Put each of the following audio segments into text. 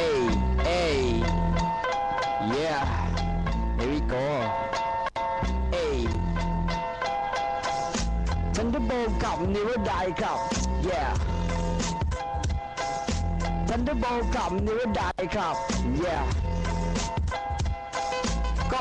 Hey, hey, yeah, here we go. Hey, ฉันจะโบกกับนิวดายครับ yeah ฉันจะโบกับนิวดายครับ yeah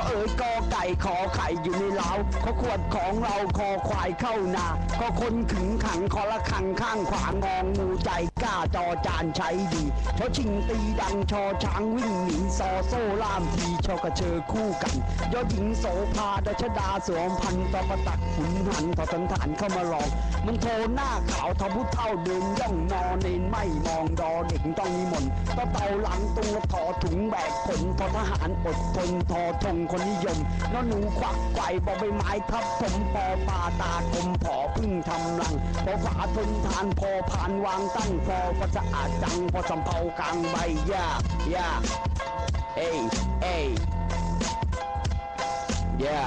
เอ๋ยกอไก่ขอไข่อยู่ในเล้าเขาขวดของเราคอควายเข้านาก็คนขึงขังคอละขังข้างขวางงองงูใจกล้าจอจานใช้ดีชอชิงตีดังชอช้างวิ่งหนีซอโซ่ล่ามทีชอกระเชอคู่กันยอหญิงโสภาดชดาสวมพันตอประตักขุนหันทอสันฐานเข้ามาลองมันโทหน้าขาวทอผู้เท่าเดินย่องนอนเนนไม่มองดอเด็กต้องนิมนต์ต่อเตาหลังตุงละถอถุงแบกขนทอทหารอดทนทอทงคนนิยมนอหนูควักไกวบอใบไม้ทับผมปอปาตากลมผอพึ่งทำรังพอฝาทนทานพอผ่านวางตั้งพอก็สะอาดจังพอสำเภากลางใบย่าย่าเอ้ยเอ้ยย่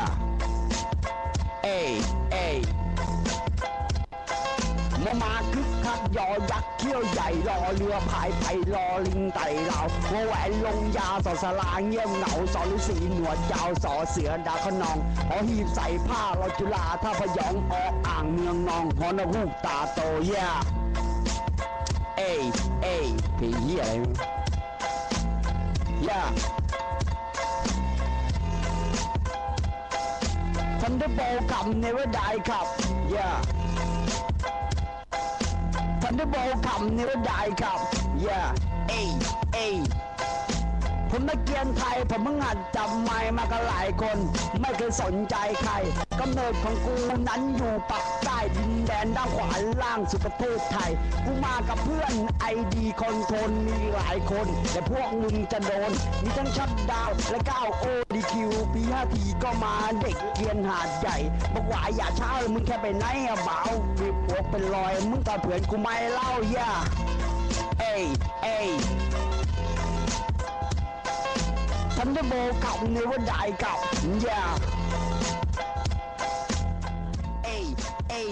มามาคึกคักยอยักษ์เขี้ยวใหญ่รอเรือพายไปรอลิงไต่เราหัวแหวนลงยาสอสลาเงียบเหงาสอฤาษีหนวดยาวสอเสือดาขนองหอหีบใส่ผ้ารอจุฬาท่าพยองออกอ่างเมืองนองหอนหูกตาโตย่เอ้ยเอ้ยเพลงเหี้ยอะไรวะย่าทันเดอร์โบกับเนเวอร์ไดครับย่าทั นเดอร์โบคำนี้ว่าได้ครับ yeah เอเอผมนักเกียนไทย ผมเพิ่งหัดจับไม้มากันหลายคน ไม่เคยสนใจใครกำเนิดของกูนั้นอยู่ปักใต้ดินแดนด้านขวาล่างสุดประเทศไทย กูมากับเพื่อนไอดีคอนโทรลมีหลายคน แต่พวกมึงจะโดน มีทั้งชัดดาวและก้าวโอดีคิวปีห้าทีก็มาเด็กเกียนหาดใหญ่ บอกว่าอย่าช้าเลยมึงแค่ไปไหนอะเบามี หัวเป็นรอยมึงก็บเพื่อนกูไม่เล่าย่าเอ้ยเอ้ยฉันเดอโบกับเนวดายกับย่าเอ้ยเอ้ย